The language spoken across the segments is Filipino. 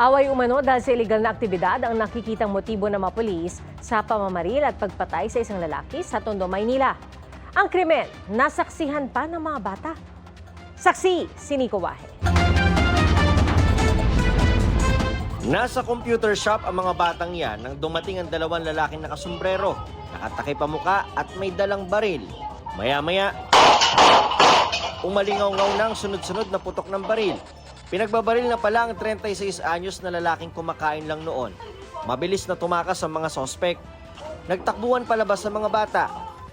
Away umano dahil sa illegal na aktibidad ang nakikitang motibo ng mga pulis sa pamamaril at pagpatay sa isang lalaki sa Tondo, Maynila. Ang krimen, nasaksihan pa ng mga bata. Saksi, si Nico Wahe. Nasa computer shop ang mga batang yan nang dumating ang dalawang lalaking nakasombrero, nakatakay pa muka at may dalang baril. Maya-maya, umalingaw-ngaw ng sunod-sunod na putok ng baril. Pinagbabaril na pala ang 36 anyos na lalaking kumakain lang noon. Mabilis na tumakas ang mga sospek. Nagtakbuhan palabas sa mga bata.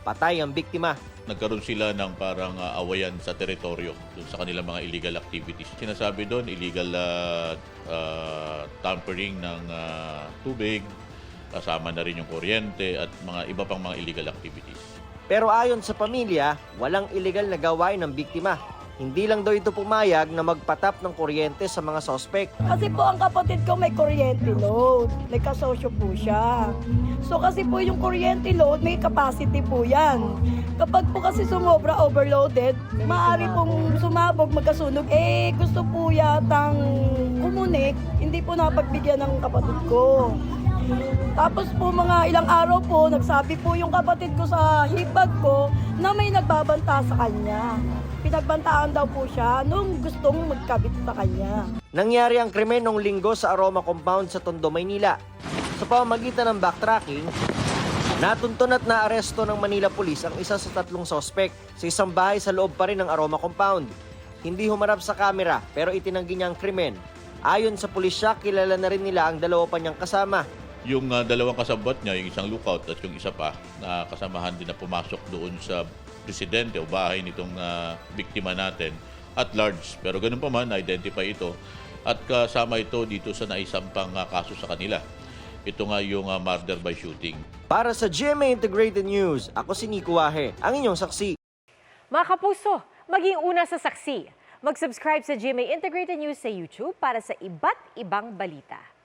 Patay ang biktima. nagkaroon sila ng parang ah, awayan sa teritoryo dun sa kanilang mga illegal activities. Sinasabi doon, illegal ah, ah, tampering ng ah, tubig, kasama na rin yung kuryente at mga iba pang mga illegal activities. Pero ayon sa pamilya, walang illegal na gawain ng biktima. Hindi lang daw ito pumayag na magpatap ng kuryente sa mga sospek. Kasi po ang kapatid ko may kuryente load. May kasosyo po siya. So kasi po yung kuryente load, may capacity po yan. Kapag po kasi sumobra overloaded, maaari pong sumabog, magkasunog. Eh, gusto po yatang kumunik, hindi po napagbigyan ng kapatid ko. Tapos po mga ilang araw po, nagsabi po yung kapatid ko sa hipag ko na may nagbabanta sa kanya. Pinagbantaan daw po siya nung gustong magkabit sa kanya. Nangyari ang krimen noong linggo sa Aroma Compound sa Tondo, Maynila. Sa pamamagitan ng backtracking, natuntun at naaresto ng Manila Police ang isa sa tatlong sospek sa isang bahay sa loob pa rin ng Aroma Compound. Hindi humarap sa kamera pero itinanggi niya ang krimen. Ayon sa pulisya, kilala na rin nila ang dalawa pa niyang kasama. Yung ah, dalawang kasabot niya, yung isang lookout at yung isa pa, na kasamahan din na pumasok doon sa presidente o bahay nitong ah, biktima natin at large. Pero ganun pa man, na-identify ito at kasama ito dito sa naisampang ah, kaso sa kanila. Ito nga yung ah, murder by shooting. Para sa GMA Integrated News, ako si Nico Wahe, ang inyong saksi. Mga kapuso, maging una sa saksi. Mag-subscribe sa GMA Integrated News sa YouTube para sa iba't ibang balita.